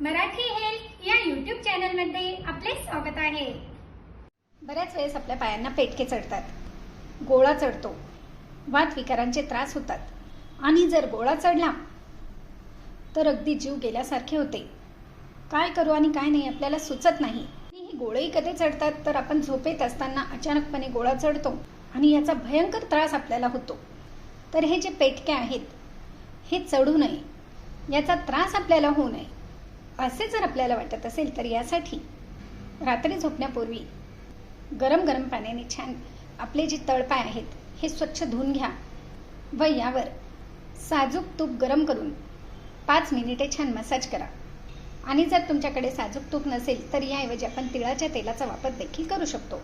Marathi health या YouTube चॅनलमध्ये आपले स्वागत आहे. बऱ्याच वेळेस आपल्या पायांना पेटके चढतात गोळा चढतो वात विकारांचे त्रास होतात. आणि जर गोळा चढला तर अगदी जीव गेल्यासारखे होते. काय करू आणि काय नाही आपल्याला सुचत नाही. हे गोळेही कधी चढतात तर आपण झोपेत असताना अचानकपणे गोळा चढतो आणि याचा भयंकर त्रास आपल्याला होतो. तर हे जे पेटके आहेत हे चढू नये. याचा त्रास आपल्याला होऊ नये. असे जर आपल्याला वाटत असेल तर यासाठी रात्री झोपण्यापूर्वी गरम गरम पाण्याने छान आपले जे तळपाय आहेत हे स्वच्छ धुवून घ्या व यावर साजूक तूप गरम करून पाच मिनिटे छान मसाज करा. आणि जर तुमच्याकडे साजूक तूप नसेल तर याऐवजी आपण तिळाच्या तेलाचा वापर देखील करू शकतो.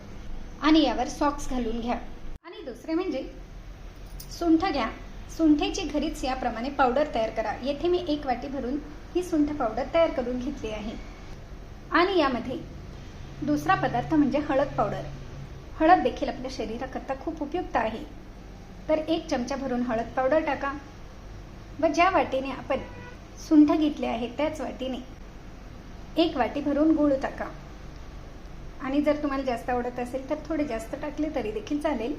आणि यावर सॉक्स घालून घ्या. आणि दुसरे म्हणजे सुंठ घ्या. सुंठेची घरीच याप्रमाणे पावडर तयार करा. येथे मी एक वाटी भरून ही सुंठ पावडर तयार करून घेतली आहे. आणि यामध्ये दुसरा पदार्थ म्हणजे हळद पावडर हळद देखील आपल्या शरीराकरता खूप उपयुक्त आहे. तर एक चमचा भरून हळद पावडर टाका. व ज्या वाटीने आपण सुंठ घेतले आहे त्याच वाटीने एक वाटी भरून गूळ टाका. आणि जर तुम्हाला जास्त आवडत असेल तर थोडे जास्त टाकले तरी देखील चालेल.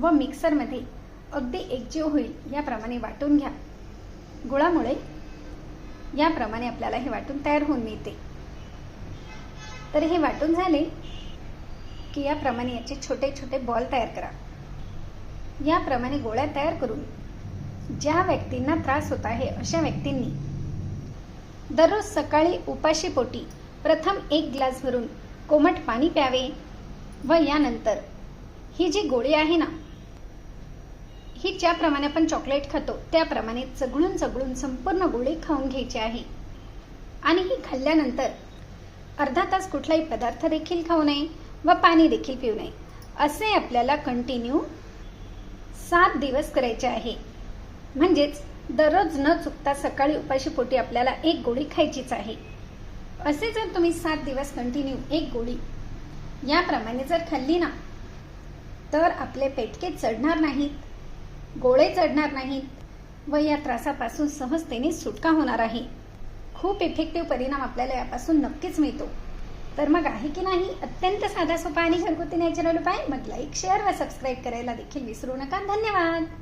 व मिक्सरमध्ये अगदी एकजीव होईल याप्रमाणे वाटून घ्या. गुळामुळे याप्रमाणे आपल्याला हे वाटून तयार होऊन मिळते. तर हे वाटून झाले की याप्रमाणे याचे छोटे छोटे बॉल तयार करा. याप्रमाणे गोळ्या तयार करून ज्या व्यक्तींना त्रास होत आहे अशा व्यक्तींनी दररोज सकाळी उपाशी पोटी प्रथम एक ग्लास भरून कोमट पाणी प्यावे व यानंतर ही जी गोळी आहे ना ही ज्याप्रमाणे आपण चॉकलेट खातो त्याप्रमाणे चघळून चघळून संपूर्ण गोळी खाऊन घ्यायची आहे. आणि ही खाल्ल्यानंतर अर्धा तास कुठलाही पदार्थ देखील खाऊ नये व पाणी देखील पिऊ नये. असे आपल्याला कंटिन्यू सात दिवस करायचे आहे. म्हणजेच दररोज न चुकता सकाळी उपाशी पोटी आपल्याला एक गोळी खायचीच आहे. असे जर तुम्ही सात दिवस कंटिन्यू एक गोळी याप्रमाणे जर खाल्ली ना तर आपले पेटके चढणार नाहीत. गोळे चढणार नाहीत व या त्रासापासून सहजतेने सुटका होणार आहे. खूप इफेक्टिव्ह परिणाम आपल्याला यापासून नक्कीच मिळतो. तर मग आहे की नाही? अत्यंत साधा सोपा आणि घरगुती नॅचरल उपाय? मग लाईक शेअर व सबस्क्राईब करायला देखील विसरू नका. धन्यवाद!